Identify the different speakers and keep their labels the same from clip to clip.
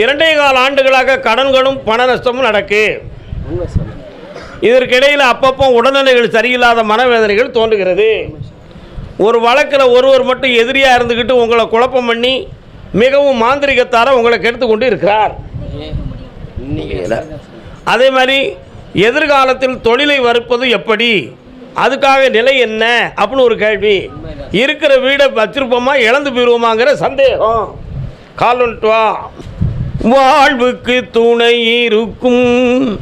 Speaker 1: இரண்டே கால ஆண்டுகளாக கடன்களும் பண நஷ்டமும் நடக்கு. இதற்கிடையில் அப்பப்போ உடல்நிலைகள் சரியில்லாத மனவேதனைகள் தோன்றுகிறது. ஒரு வழக்கில் ஒருவர் மட்டும் எதிரியாக இருந்துக்கிட்டு உங்களை குழப்பம் பண்ணி மிகவும் மாந்திரிகத்தார உங்களை கெடுத்து கொண்டு இருக்கிறார். அதே மாதிரி எதிர்காலத்தில் தொழிலை வறுப்பது எப்படி? அதுக்காக நிலை என்ன? அப்படின்னு ஒரு கேள்வி. இருக்கிற வீடை வச்சிருப்போமா? இழந்து போயிடுவோமாங்கிற சந்தேகம். கால் வா வாழ்வுக்கு துணை இருக்கும்.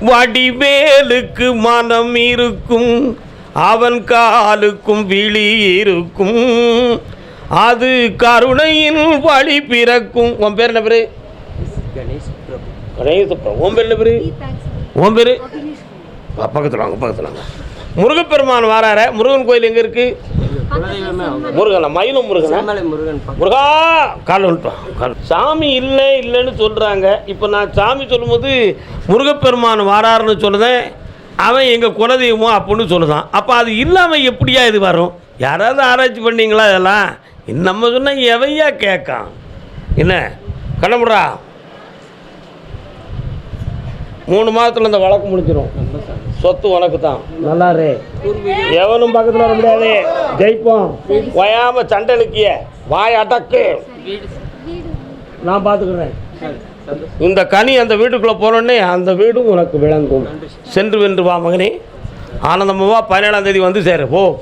Speaker 1: வடிவேலுக்கு மனம் இருக்கும். அவன் காலுக்கும் விழி இருக்கும். அது கருணையின் வழி பிறக்கும். உன் பேர் என்ன பேரு?
Speaker 2: கணேஷ் பிரபு.
Speaker 1: உன் பேர் என்ன பேரு? உன் பேர்? பக்கத்தில் வாங்க பக்கத்தில் வாங்க. முருகப்பெருமான் வாரார. முருகன் கோயில் எங்கே இருக்கு?
Speaker 2: எங்க குலதெய்வமே அவங்க
Speaker 1: முருகனா மயிலும் முருகனா?
Speaker 2: முருகன்
Speaker 1: முருகா கால் சாமி இல்லை இல்லைன்னு சொல்கிறாங்க இப்போ நான் சாமி சொல்லும்போது முருகப்பெருமான் வாராருன்னு சொல்லுதேன் அவன் எங்கள் குலதெய்வமோ அப்படின்னு சொல்லுதான். அப்போ அது இல்லாமல் எப்படியா இது வரும்? யாராவது ஆராய்ச்சி பண்ணீங்களா இதெல்லாம்? நம்ம சொன்னால் எவையா கேட்கான்? என்ன? கண்ணமுடா மூணு மாதத்தில் இந்த வழக்கு முடிஞ்சிடும் சொத்து உனக்கு தான் நல்லாரு. எவனும் பக்கத்தில் வர முடியாது. ஜெயிப்போம். ஓயாம சண்டை இழுக்கிய வாய் அடக்கு. நான் பார்த்துக்கிறேன் இந்த கனி அந்த வீட்டுக்குள்ளே போனோடனே அந்த வீடும் உனக்கு விளங்கும். சென்று வென்று வா மகனே. ஆனந்தமாக பதினேழாம் தேதி வந்து சேரு. போ.